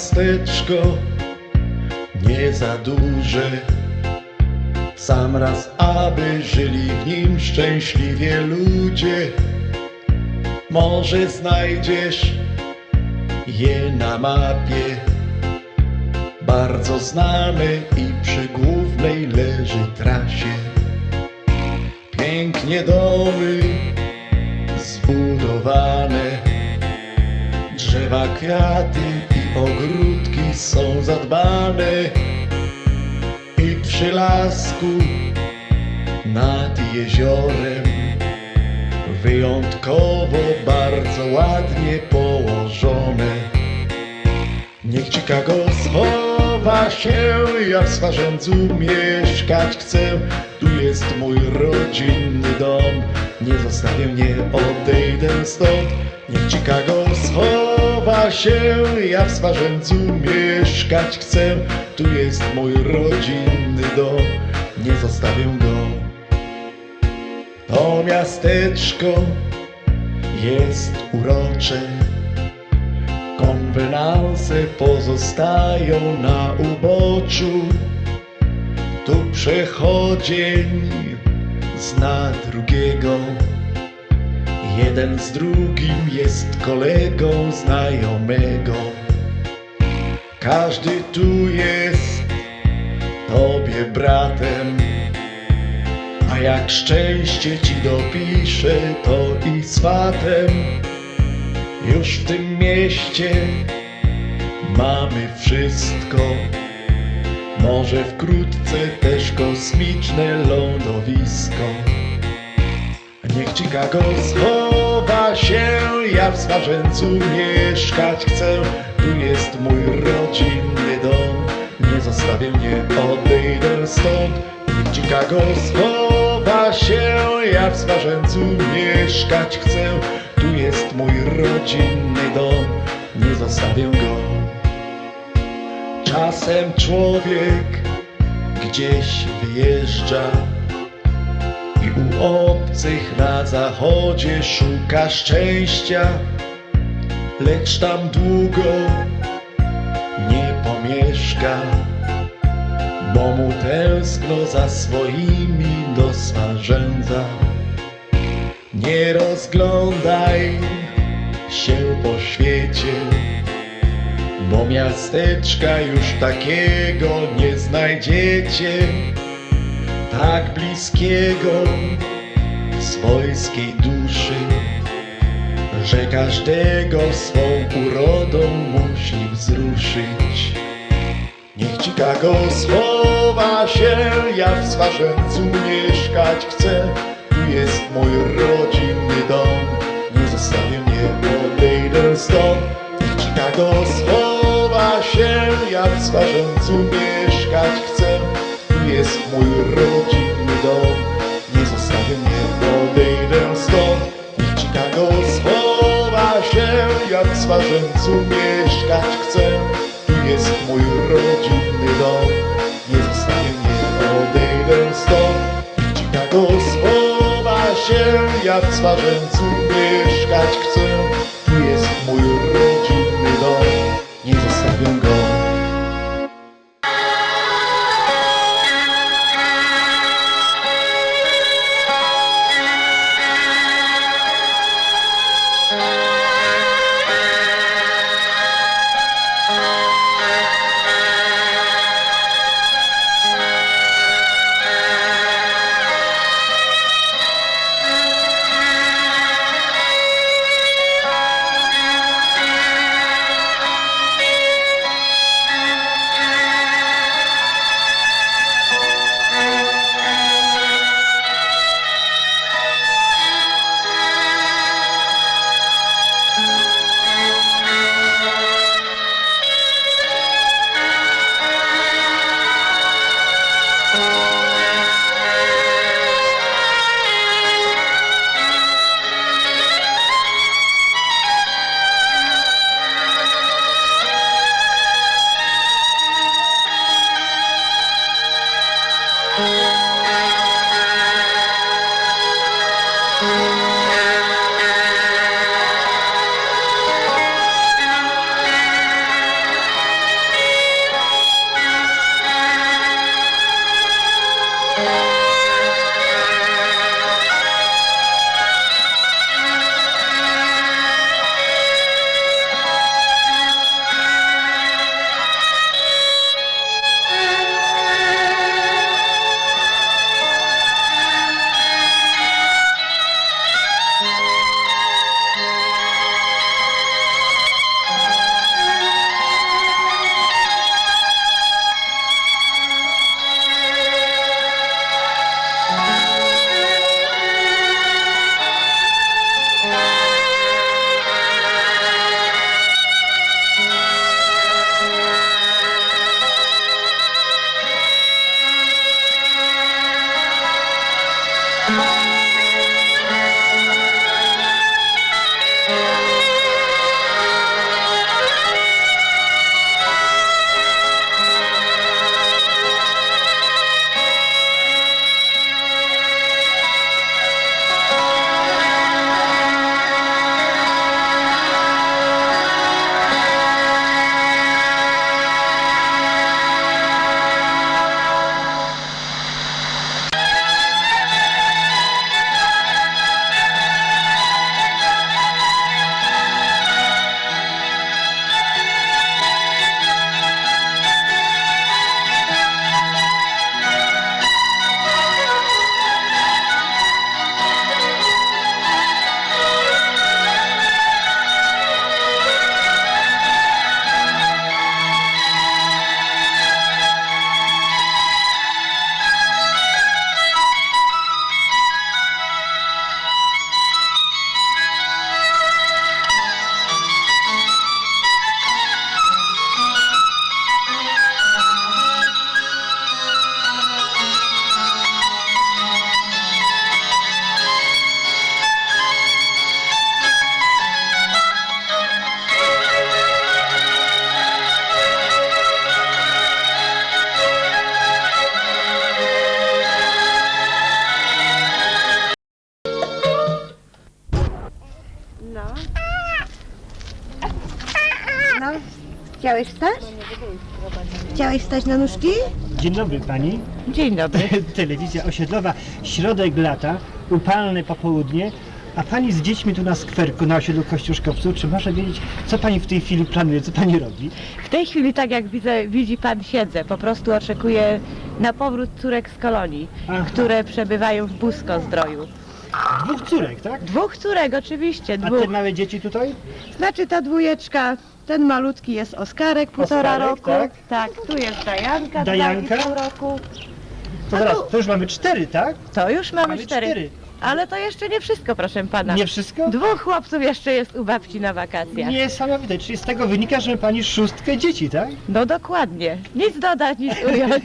miasteczko nie za duże. Sam raz, aby żyli w nim szczęśliwie ludzie. Może znajdziesz je na mapie. Bardzo znane i przy głównej leży trasie. Pięknie domy zbudowane. Drzewa, kwiaty ogródki są zadbane i przy lasku nad jeziorem wyjątkowo bardzo ładnie położone. Niech Chicago schowa się, ja w Swarzędzu mieszkać chcę. Tu jest mój rodzinny dom, nie zostawię, nie odejdę stąd. Niech Chicago schowa się, ja w Swarzędzu mieszkać chcę. Tu jest mój rodzinny dom, nie zostawię go. To miasteczko jest urocze. Konwenanse pozostają na uboczu. Tu przechodzień zna drugiego. Jeden z drugim jest kolegą znajomego. Każdy tu jest tobie bratem. A jak szczęście ci dopisze, to i swatem. Już w tym mieście mamy wszystko. Może wkrótce też kosmiczne lądowisko. Niech Chicago schowa się, ja w Swarzędzu mieszkać chcę. Tu jest mój rodzinny dom, nie zostawię, nie odejdę stąd. Niech Chicago schowa się, ja w Swarzędzu mieszkać chcę. Tu jest mój rodzinny dom, nie zostawię go. Czasem człowiek gdzieś wyjeżdża obcych na zachodzie szuka szczęścia, lecz tam długo nie pomieszka, bo mu tęskno za swoimi do Swarzędza. Nie rozglądaj się po świecie, bo miasteczka już takiego nie znajdziecie, tak bliskiego swojskiej duszy, że każdego swą urodą musi wzruszyć. Niech Chicago schowa się, ja w Swarzędzu mieszkać chcę. Tu jest mój rodzinny dom, nie zostawię, nie odejdę stąd. Niech Chicago schowa się, ja w Swarzędzu mieszkać chcę. Tu jest mój rodzinny dom, nie zostawię, nie Swarzędzu mieszkać chcę. Tu jest mój rodzinny dom, nie zostawię, nie odejdę stąd. Chicago schowa się, ja w Swarzędzu mieszkać chcę. Chciałeś wstać? Chciałeś wstać na nóżki? Dzień dobry pani. Dzień dobry. Telewizja osiedlowa, środek lata, upalne popołudnie, a pani z dziećmi tu na skwerku na osiedlu Kościuszkowców, czy może wiedzieć, co pani w tej chwili planuje, co pani robi? W tej chwili, tak jak widzę, widzi pan, siedzę. Po prostu oczekuję na powrót córek z kolonii, Aha. które przebywają w Busko-Zdroju. Dwóch córek, tak? Dwóch córek, oczywiście, A dwóch. te małe dzieci tutaj? Znaczy ta dwójeczka, ten malutki jest Oskarek, półtora Oskarek, roku. tak. tak, tu jest Dajanka, Dajanka. dwa i pół roku. To zaraz, to już mamy cztery, tak? To już mamy, Mamy cztery. cztery. Ale to jeszcze nie wszystko, proszę pana. Nie wszystko? Dwóch chłopców jeszcze jest u babci na wakacjach. Niesamowite, czyli z tego wynika, że ma pani szóstkę dzieci, tak? No dokładnie. Nic dodać, nic ująć.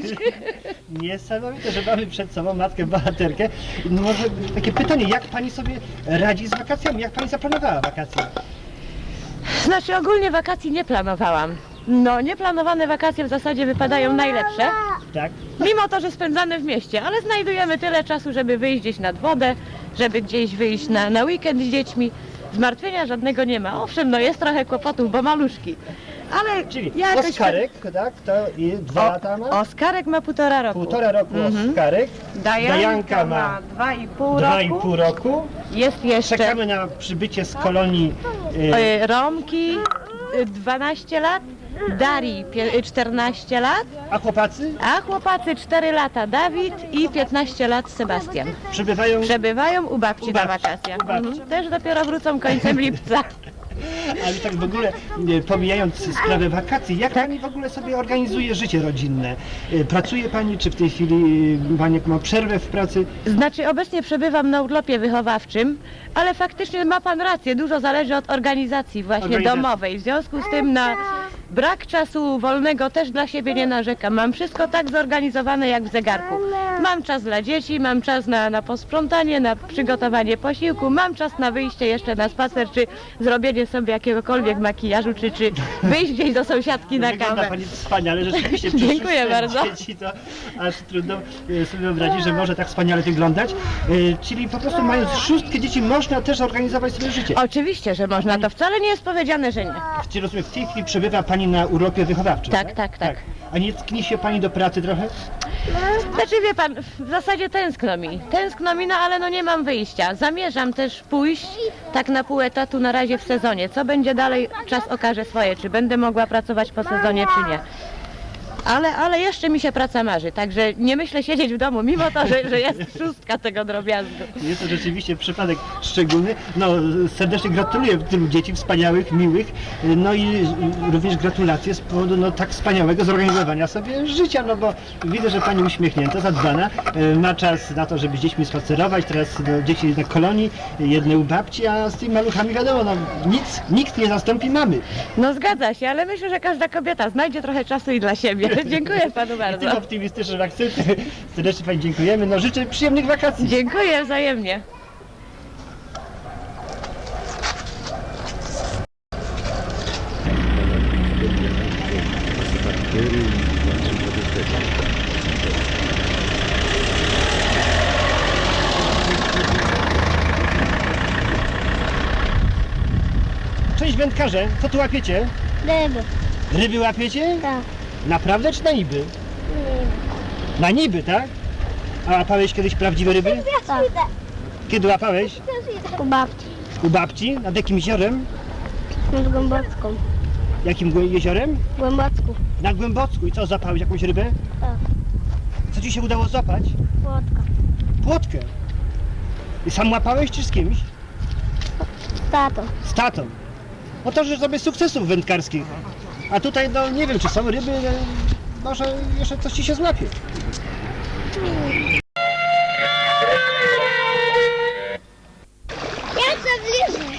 Niesamowite, że mamy przed sobą matkę bohaterkę. No może takie pytanie, jak pani sobie radzi z wakacjami? Jak pani zaplanowała wakacje? Znaczy ogólnie wakacji nie planowałam. No, nieplanowane wakacje w zasadzie wypadają najlepsze, Tak? mimo to, że spędzane w mieście, ale znajdujemy tyle czasu, żeby wyjść gdzieś nad wodę, żeby gdzieś wyjść na, na weekend z dziećmi. Zmartwienia żadnego nie ma. Owszem, no jest trochę kłopotów, bo maluszki. Ale Czyli jakoś... Oskarek, tak? To i dwa lata ma? Oskarek ma półtora roku. Półtora roku Mhm. Oskarek. Dajanka, Dajanka ma ma dwa i pół Dwa i roku. pół roku. Jest jeszcze Czekamy na przybycie z kolonii. e, y, Romki, y, 12 lat, Darii, pie- y, 14 lat, A chłopacy A chłopacy 4 lata Dawid i 15 lat Sebastian. przybywają. Przebywają u babci U na babci, wakacjach. u babci. Mhm. Też dopiero wrócą końcem lipca. Ale tak w ogóle e, pomijając sprawę wakacji, jak pani w ogóle sobie organizuje życie rodzinne? E, Pracuje pani, czy w tej chwili e, pani ma przerwę w pracy? Znaczy obecnie przebywam na urlopie wychowawczym, ale faktycznie ma pan rację, dużo zależy od organizacji właśnie Organizacji. domowej. W związku z tym na brak czasu wolnego też dla siebie nie narzekam. Mam wszystko tak zorganizowane jak w zegarku. Mam czas dla dzieci, mam czas na, na posprzątanie, na przygotowanie posiłku, mam czas na wyjście jeszcze na spacer, czy zrobienie sobie jakiegokolwiek makijażu, czy, czy wyjść gdzieś do sąsiadki na Wygląda kawę. pani wspaniale, rzeczywiście. przy Dziękuję szóstce bardzo. Dzieci to aż trudno e, sobie wyobrazić, że może tak wspaniale wyglądać. E, Czyli po prostu mając szóstkę dzieci można też organizować sobie życie. Oczywiście, że można, to wcale nie jest powiedziane, że nie. Rozumiem, w tej chwili przebywa pani na urlopie wychowawczym. Tak, tak, tak. A nie tknie się pani do pracy trochę? Znaczy wie pan, w zasadzie tęskno mi. Tęskno mi, no ale no nie mam wyjścia. Zamierzam też pójść tak na pół etatu na razie w sezonie. Co będzie dalej, czas okaże swoje, czy będę mogła pracować po sezonie, czy nie. Ale, ale jeszcze mi się praca marzy, także nie myślę siedzieć w domu, mimo to, że, że jest szóstka tego drobiazgu. Jest to rzeczywiście przypadek szczególny. No, serdecznie gratuluję tylu dzieci wspaniałych, miłych. No i również gratulacje z powodu no, tak wspaniałego zorganizowania sobie życia, no bo widzę, że pani uśmiechnięta, zadbana, e, ma czas na to, żeby z dziećmi spacerować, teraz no, dzieci na kolonii, jedne u babci, a z tymi maluchami wiadomo, no nic, nikt nie zastąpi mamy. No zgadza się, ale myślę, że każda kobieta znajdzie trochę czasu i dla siebie. Dziękuję panu I bardzo. tym optymistycznym akcentem serdecznie pani dziękujemy. No życzę przyjemnych wakacji. Dziękuję wzajemnie. Cześć wędkarze, co tu łapiecie? Ryby. Ryby łapiecie? Tak. Naprawdę czy na niby? Na niby, tak? A łapałeś kiedyś prawdziwe ryby? Tak. Kiedy łapałeś? U babci. U babci? Nad jakim jeziorem? Nad Głębocką. Jakim głę- jeziorem? Głębocku. Na Głębocku. I co, zapałeś jakąś rybę? Tak. Co ci się udało złapać? Płotka. Płotkę. I sam łapałeś czy z kimś? Tato. Z tatą. No to, że sobie sukcesów wędkarskich. A tutaj, no nie wiem, czy są ryby, może jeszcze coś ci się złapie. Ja chcę bliżej.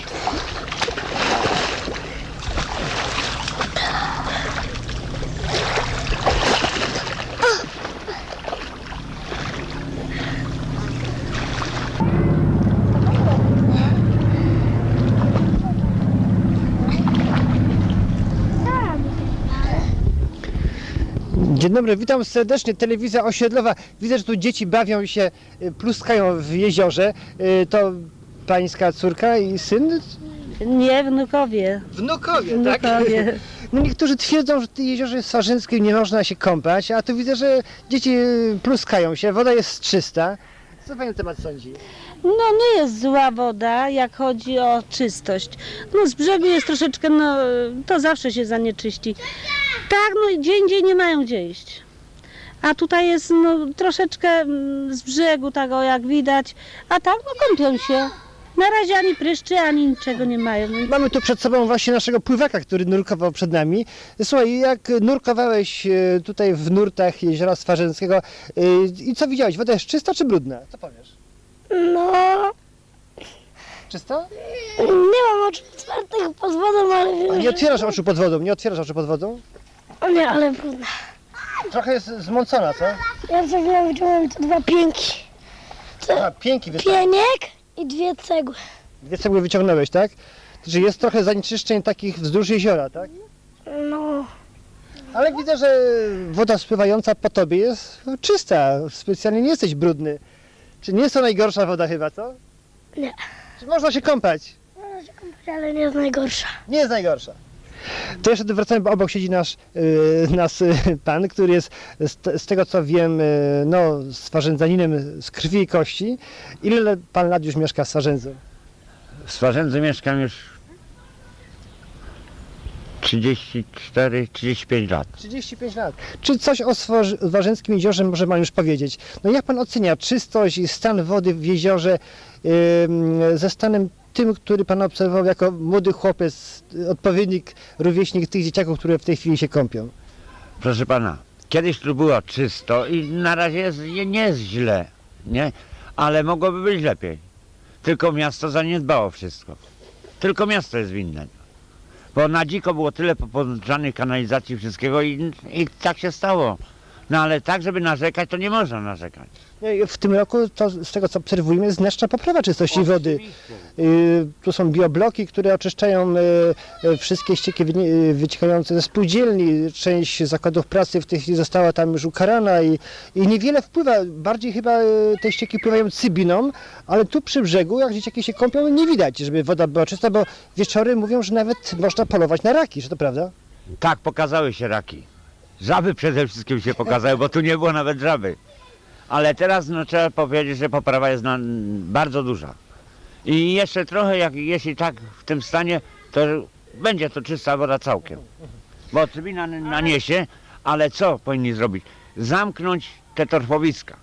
Dzień dobry, witam serdecznie. Telewizja osiedlowa. Widzę, że tu dzieci bawią się, y, pluskają w jeziorze. Y, To pańska córka i syn? Nie, wnukowie. Wnukowie, Wnukowie. No niektórzy twierdzą, że w jeziorze Swarzęskiej nie można się kąpać, a tu widzę, że dzieci y, pluskają się, woda jest czysta. Co pani na temat sądzi? No nie jest zła woda, jak chodzi o czystość. No z brzegu jest troszeczkę, no to zawsze się zanieczyści. Tak, no i gdzie indziej nie mają gdzie iść. A tutaj jest no troszeczkę mm, z brzegu, tak o jak widać. A tak, no kąpią się. Na razie ani pryszczy, ani niczego nie mają. Mamy tu przed sobą właśnie naszego pływaka, który nurkował przed nami. Słuchaj, jak nurkowałeś e, tutaj w nurtach jeziora Swarzęskiego e, i co widziałeś? Woda jest czysta czy brudna? Co powiesz? No, Czysta? nie mam oczu otwartych pod wodą, ale A nie że... otwierasz oczu pod wodą, nie otwierasz oczu pod wodą? O nie, ale brudna. Trochę jest zmącona, co? Ja przed chwilą wyciągnąłem tu dwa pięki. A, pięki wystarczy. Pieniek i dwie cegły. Dwie cegły wyciągnąłeś, tak? Czyli jest trochę zanieczyszczeń takich wzdłuż jeziora, tak? No, Ale widzę, że woda spływająca po tobie jest czysta, specjalnie nie jesteś brudny. Czy nie jest to najgorsza woda chyba, co? Nie. Czy można się kąpać? Można się kąpać, ale nie jest najgorsza. Nie jest najgorsza. To jeszcze wracamy, bo obok siedzi nasz, yy, nasz yy, pan, który jest z, z tego co wiem, yy, no, swarzędzaninem z krwi i kości. Ile pan lat już mieszka w Swarzędzu? W Swarzędzu mieszkam już 34-35 lat. 35 lat. Czy coś o Swarzy- Swarzędzkim jeziorze może pan już powiedzieć? No jak pan ocenia czystość i stan wody w jeziorze ze stanem tym, który pan obserwował jako młody chłopiec, odpowiednik, rówieśnik tych dzieciaków, które w tej chwili się kąpią? Proszę pana, kiedyś tu było czysto i na razie jest, nie nie jest źle, nie? Ale mogłoby być lepiej. Tylko miasto zaniedbało wszystko. Tylko miasto jest winne. Bo na dziko było tyle popodrzanych kanalizacji wszystkiego i, i tak się stało. No ale tak, żeby narzekać, to nie można narzekać. No W tym roku, to z tego co obserwujemy, jest znaczna poprawa czystości wody. Y, Tu są biobloki, które oczyszczają y, y, wszystkie ścieki wyciekające ze spółdzielni. Część zakładów pracy w tej chwili została tam już ukarana i, i niewiele wpływa. Bardziej chyba te ścieki pływają cybiną, ale tu przy brzegu, jak dzieciaki się kąpią, nie widać, żeby woda była czysta, bo wieczory mówią, że nawet można polować na raki, że to prawda? Tak, pokazały się raki. Żaby przede wszystkim się pokazały, bo tu nie było nawet żaby. Ale teraz no, trzeba powiedzieć, że poprawa jest na, bardzo duża. I jeszcze trochę, jak, jeśli tak w tym stanie, to będzie to czysta woda całkiem. Bo trybina naniesie, ale co powinni zrobić? Zamknąć te torfowiska.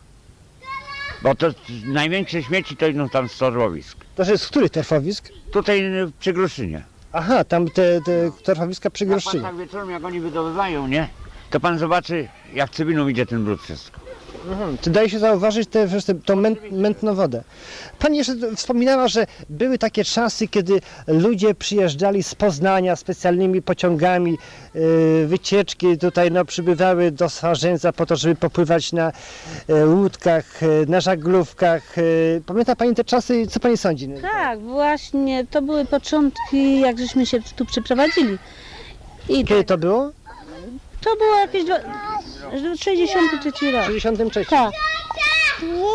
Bo to największe śmieci to idą tam z torfowisk. To jest z których torfowisk? Tutaj przy Gruszynie. Aha, tam te, te torfowiska przy Jak pan tak wieczorem, jak oni wydobywają, nie? To pan zobaczy, jak cybiną idzie ten brud wszystko. Mhm. Czy daje się zauważyć tę tę- tą mę, mętną wodę? Pani jeszcze wspominała, że były takie czasy, kiedy ludzie przyjeżdżali z Poznania specjalnymi pociągami, yy, wycieczki tutaj no, przybywały do Swarzędza po to, żeby popływać na e, łódkach, e, na żaglówkach. E, pamięta Pani te czasy? Co Pani sądzi? Tak, właśnie, to były początki, jak żeśmy się tu przeprowadzili. I Kiedy to było? To było jakieś dwa- 63 rok. W 63. Tak.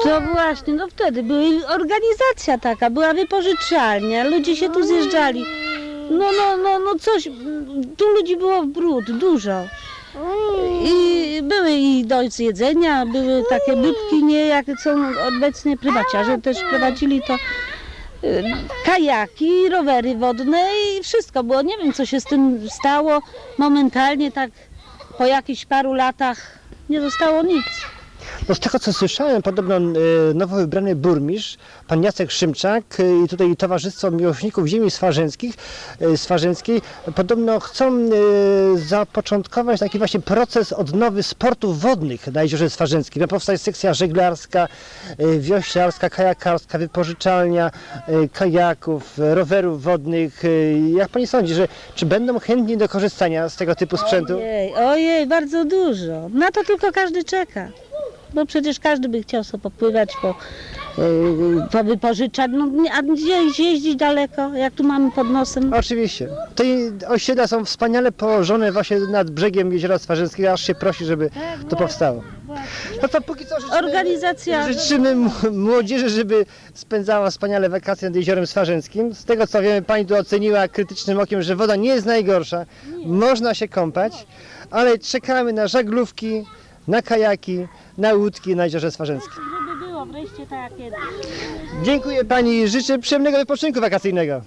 To właśnie, no wtedy była organizacja taka, była wypożyczalnia, ludzie się tu zjeżdżali. No, no, no, no coś, tu ludzi było w brud, dużo. I były i do zjedzenia, były takie bytki, nie jak są obecnie prywaciarze, też prowadzili to y, kajaki, rowery wodne i wszystko było. Nie wiem, co się z tym stało momentalnie, tak po jakichś paru latach nie zostało nic. No z tego co słyszałem, podobno e, nowo wybrany burmistrz, pan Jacek Szymczak e, i tutaj Towarzystwo Miłośników Ziemi Swarzędzkich, e, Swarzędzkiej podobno chcą zapoczątkować taki właśnie proces odnowy sportów wodnych na Jeziorze Swarzędzkim. Ma powstać sekcja żeglarska, wioślarska, kajakarska, wypożyczalnia kajaków, rowerów wodnych. Jak pani sądzi, że czy będą chętni do korzystania z tego typu sprzętu? Ojej, ojej, bardzo dużo. Na to tylko każdy czeka. Bo przecież każdy by chciał sobie popływać, po, yy, powypożyczać. No, nie- a gdzie jeździć daleko, jak tu mamy pod nosem? Oczywiście. Te osiedla są wspaniale położone właśnie nad brzegiem Jeziora Swarzęskiego, aż się prosi, żeby to powstało. No to póki co życzymy, Organizacja- życzymy m- młodzieży, żeby spędzała wspaniale wakacje nad Jeziorem Swarzęckim. Z tego co wiemy, pani tu oceniła krytycznym okiem, że woda nie jest najgorsza. Można się kąpać, ale czekamy na żaglówki, na kajaki, na łódki na Jeziorze Swarzęskim. Żeby było wreszcie tak jak kiedyś. Dziękuję pani i życzę przyjemnego wypoczynku wakacyjnego.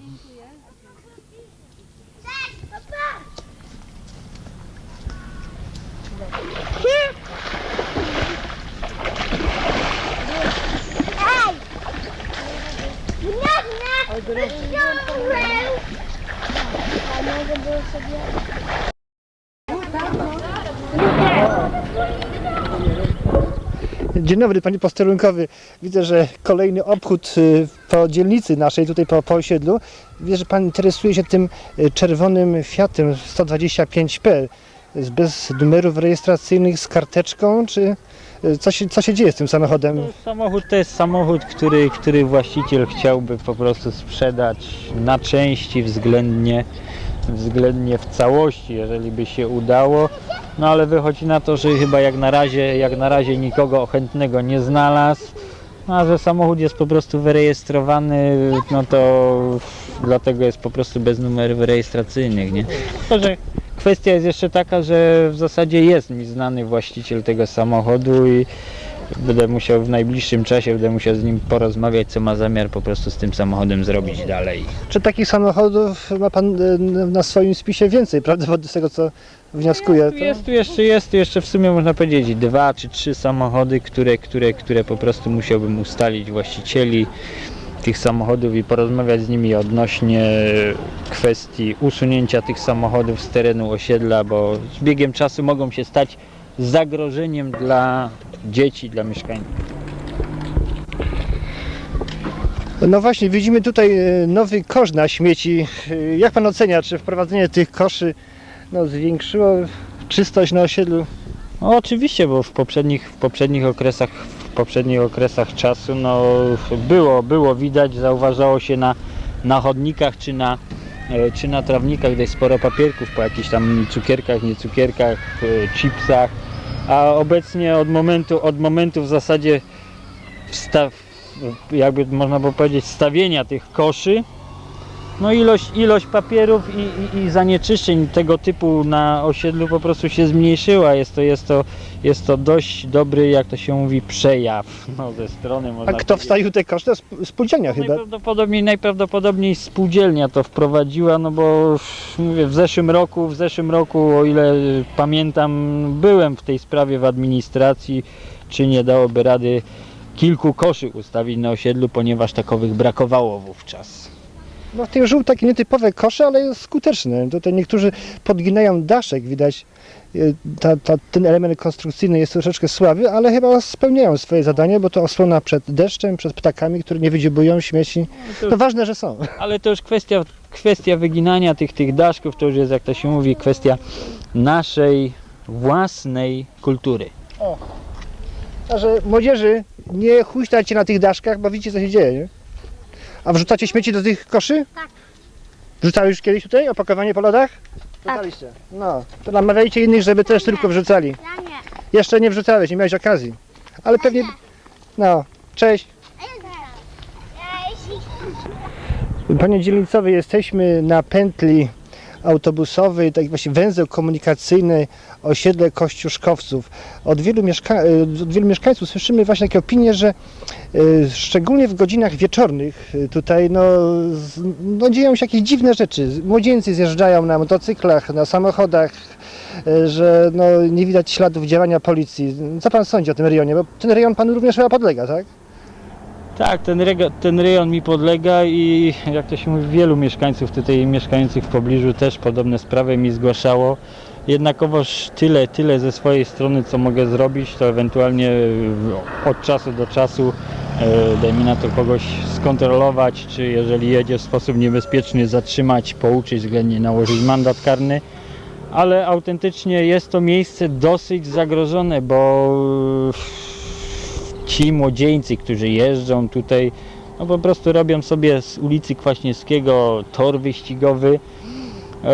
Dzień dobry panie posterunkowy. Widzę, że kolejny obchód y, po dzielnicy naszej, tutaj po, po osiedlu. Widzę, że pan interesuje się tym y, czerwonym Fiatem 125P z- bez numerów rejestracyjnych z karteczką, czy y, co się, co się dzieje z tym samochodem? Samochód to jest samochód, który, który właściciel chciałby po prostu sprzedać na części względnie, względnie w całości, jeżeli by się udało. No ale wychodzi na to, że chyba jak na razie, jak na razie nikogo chętnego nie znalazł. No, a że samochód jest po prostu wyrejestrowany, no to dlatego jest po prostu bez numerów rejestracyjnych, nie? To, że kwestia jest jeszcze taka, że w zasadzie jest mi znany właściciel tego samochodu i będę musiał w najbliższym czasie, będę musiał z nim porozmawiać, co ma zamiar po prostu z tym samochodem zrobić dalej. Czy takich samochodów ma pan y, na swoim spisie więcej, prawdopodobnie z tego co wnioskuję? Tu To... jest tu jeszcze, jest tu jeszcze w sumie można powiedzieć dwa czy trzy samochody, które, które, które po prostu musiałbym ustalić właścicieli tych samochodów i porozmawiać z nimi odnośnie kwestii usunięcia tych samochodów z terenu osiedla, bo z biegiem czasu mogą się stać zagrożeniem dla dzieci, dla mieszkańców. No właśnie, widzimy tutaj e, nowy kosz na śmieci. E, Jak pan ocenia, czy wprowadzenie tych koszy no, zwiększyło czystość na osiedlu? No oczywiście, bo w poprzednich, w poprzednich okresach w poprzednich okresach czasu no, było, było widać, zauważało się na, na chodnikach czy na, e, czy na trawnikach dość sporo papierków po jakichś tam cukierkach, nie cukierkach, e, chipsach, a obecnie od momentu, od momentu w zasadzie wstaw, jakby można było powiedzieć stawienia tych koszy no ilość, ilość papierów i, i, i zanieczyszczeń tego typu na osiedlu po prostu się zmniejszyła. Jest to, jest to, jest to dość dobry, jak to się mówi, przejaw no, ze strony A można kto powiedzieć. wstawił te koszty? Sp- Spółdzielnia chyba. Najprawdopodobniej, najprawdopodobniej spółdzielnia to wprowadziła, no bo mówię, w zeszłym roku, w zeszłym roku, o ile pamiętam, byłem w tej sprawie w administracji, czy nie dałoby rady kilku koszy ustawić na osiedlu, ponieważ takowych brakowało wówczas. No tych żółt takie nietypowe kosze, ale skuteczne. Tutaj niektórzy podginają daszek, widać. e, Ta, ta, ten element konstrukcyjny jest troszeczkę słaby, ale chyba spełniają swoje zadanie, bo to osłona przed deszczem, przed ptakami, które nie wydziobują śmieci. No ważne, że są. Ale to już kwestia, kwestia wyginania tych, tych daszków, to już jest, jak to się mówi, kwestia naszej własnej kultury. Także młodzieży, nie huśtajcie na tych daszkach, bo widzicie co się dzieje, nie? A wrzucacie śmieci do tych koszy? Tak. Wrzucali już kiedyś tutaj opakowanie po lodach? Wrzucaliście. No, to namawiajcie innych, żeby też tylko wrzucali. Ja nie. Jeszcze nie wrzucałeś, nie miałeś okazji. Ale pewnie... No, cześć. Panie dzielnicowy, jesteśmy na pętli autobusowej, tak właśnie węzeł komunikacyjny osiedle Kościuszkowców. Od wielu, e, od wielu mieszkańców słyszymy właśnie takie opinie, że e, szczególnie w godzinach wieczornych e, tutaj no, no dzieją się jakieś dziwne rzeczy. Młodzieńcy zjeżdżają na motocyklach, na samochodach, że no, nie widać śladów działania policji. Co pan sądzi o tym rejonie? Bo ten rejon panu również chyba podlega, tak? Tak, ten, rego, ten rejon mi podlega i jak to się mówi, wielu mieszkańców tutaj mieszkających w pobliżu też podobne sprawy mi zgłaszało. Jednakowoż tyle, tyle ze swojej strony, co mogę zrobić, to ewentualnie od czasu do czasu, e, dajmy na to kogoś skontrolować, czy jeżeli jedzie w sposób niebezpieczny, zatrzymać, pouczyć, względnie nałożyć mandat karny. Ale autentycznie jest to miejsce dosyć zagrożone, bo ci młodzieńcy, którzy jeżdżą tutaj, no po prostu robią sobie z ulicy Kwaśniewskiego tor wyścigowy. E,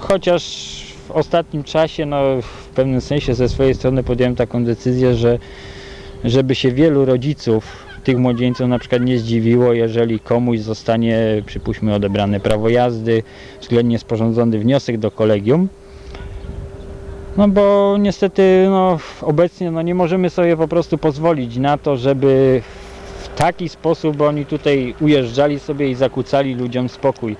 Chociaż w ostatnim czasie, no w pewnym sensie ze swojej strony podjąłem taką decyzję, że żeby się wielu rodziców tych młodzieńców na przykład nie zdziwiło, jeżeli komuś zostanie, przypuśćmy, odebrane prawo jazdy, względnie sporządzony wniosek do kolegium. No bo niestety no, obecnie no, nie możemy sobie po prostu pozwolić na to, żeby w taki sposób oni tutaj ujeżdżali sobie i zakłócali ludziom spokój.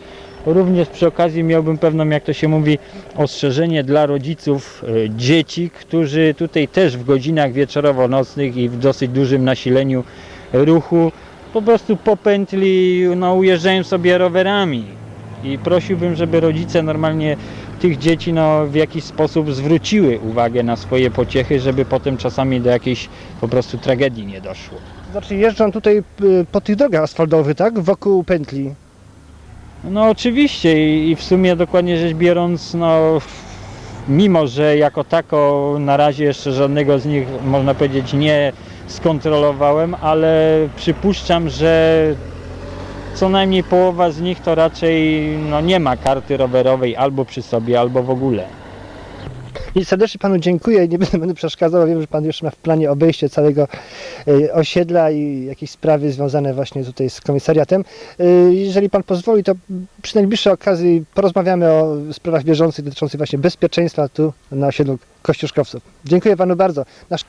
Również przy okazji miałbym pewną, jak to się mówi, ostrzeżenie dla rodziców e, dzieci, którzy tutaj też w godzinach wieczorowo-nocnych i w dosyć dużym nasileniu ruchu po prostu po pętli no, ujeżdżają sobie rowerami. I prosiłbym, żeby rodzice normalnie tych dzieci no, w jakiś sposób zwróciły uwagę na swoje pociechy, żeby potem czasami do jakiejś po prostu tragedii nie doszło. Znaczy jeżdżą tutaj y, po tych drogach asfaltowych, tak? Wokół pętli. No oczywiście i, i w sumie dokładnie rzecz biorąc, no mimo, że jako tako na razie jeszcze żadnego z nich można powiedzieć nie skontrolowałem, ale przypuszczam, że co najmniej połowa z nich to raczej no, nie ma karty rowerowej albo przy sobie, albo w ogóle. I serdecznie panu dziękuję. Nie będę, będę przeszkadzał. Wiem, że pan już ma w planie obejście całego y, osiedla i jakieś sprawy związane właśnie tutaj z komisariatem. Y, jeżeli pan pozwoli, to przy najbliższej okazji porozmawiamy o sprawach bieżących dotyczących właśnie bezpieczeństwa tu na osiedlu Kościuszkowców. Dziękuję panu bardzo. Nasz...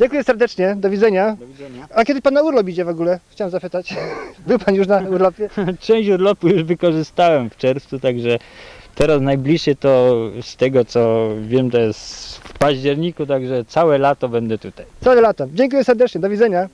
Dziękuję serdecznie. Do widzenia. Do widzenia. A kiedy pan na urlop idzie w ogóle? Chciałem zapytać. Był pan już na urlopie? Część urlopu już wykorzystałem w czerwcu, także teraz najbliższe to z tego co wiem to jest w październiku, także całe lato będę tutaj. Całe lato. Dziękuję serdecznie. Do widzenia.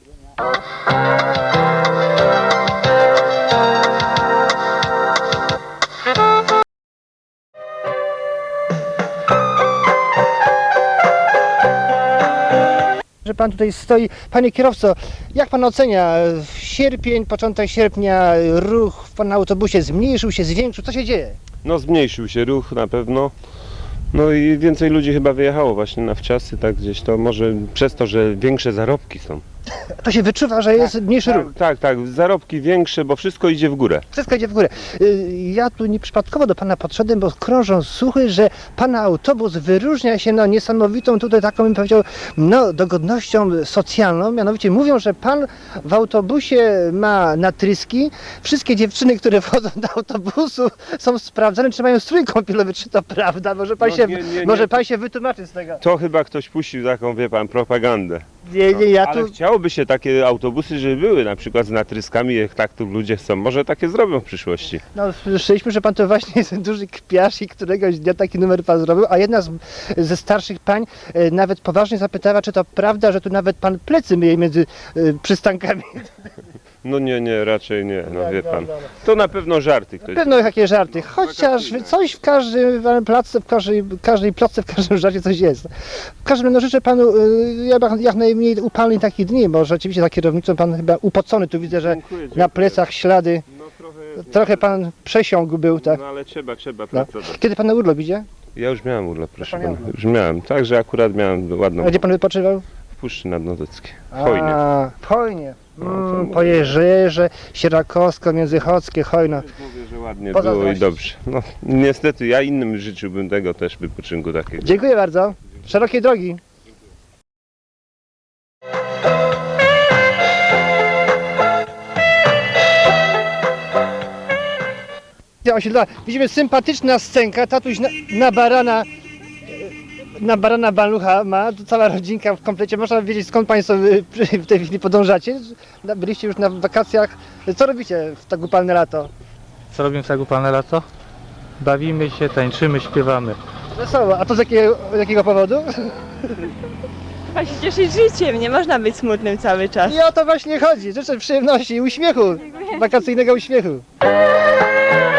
że pan tutaj stoi. Panie kierowco, jak pan ocenia sierpień, początek sierpnia, ruch w pana autobusie zmniejszył się, zwiększył? Co się dzieje? No zmniejszył się ruch na pewno. No i więcej ludzi chyba wyjechało właśnie na wczasy, tak gdzieś to może przez to, że większe zarobki są. To się wyczuwa, że jest mniejszy ruch. Tak, tak, tak, zarobki większe, bo wszystko idzie w górę. Wszystko idzie w górę. Y, Ja tu nieprzypadkowo do pana podszedłem, bo krążą słuchy, że pana autobus wyróżnia się no, niesamowitą tutaj taką, bym powiedział, no, dogodnością socjalną. Mianowicie mówią, że pan w autobusie ma natryski. Wszystkie dziewczyny, które wchodzą do autobusu są sprawdzane, czy mają strój kąpielowy. Czy to prawda? Może pan, No, się, nie, nie, nie. może pan się wytłumaczy z tego. To chyba ktoś puścił taką, wie pan, propagandę. Nie, nie, ja Ale tu... chciałoby się takie autobusy, żeby były na przykład z natryskami, jak tak tu ludzie chcą. Może takie zrobią w przyszłości. No, słyszeliśmy, że pan to właśnie jest duży kpiarz i któregoś dnia taki numer pan zrobił, a jedna z, ze starszych pań e, nawet poważnie zapytała, czy to prawda, że tu nawet pan plecy myje między e, przystankami. No nie, nie, raczej nie, no Tak, wie no, pan. no, no. To na pewno żarty ktoś. Pewno takie żarty, chociaż coś w każdym placce, w każdej, każdej placce, w każdym żarcie coś jest. W każdym razie no, życzę panu e, jak, jak najmniej upalnych takich dni, bo rzeczywiście za kierownicą pan chyba upocony, tu widzę, że Dziękuję, na dziękuję. plecach ślady, No trochę, trochę pan przesiągł był, tak. no ale trzeba, trzeba No. pracować. Kiedy pan na urlop idzie? Ja już miałem urlop, proszę pan pana. Już miałem, także akurat miałem ładną A gdzie pan wypoczywał? W Puszczy Nadnotyckiej. W Hojnie. A, w Hojnie. No, to Mm, mówię. po Jeżerze, Sierakowsko, Międzychodzkie, Hojno. Mówię, że ładnie Poza było i dobrze. No, niestety ja innym życzyłbym tego też wypoczynku takiego. Dziękuję bardzo. Szerokiej drogi. Osiedla. Widzimy sympatyczna scenka. Tatuś na, na barana na barana balucha ma, to cała rodzinka w komplecie. Można wiedzieć skąd Państwo y, w tej chwili podążacie. Byliście już na wakacjach. Co robicie w tak upalne lato? Co robimy w tak upalne lato? Bawimy się, tańczymy, śpiewamy. Wesoło. A to z jakiego, jakiego powodu? Trzeba się cieszyć życiem, nie można być smutnym cały czas. I o to właśnie chodzi. Życzę przyjemności i uśmiechu. Wakacyjnego uśmiechu.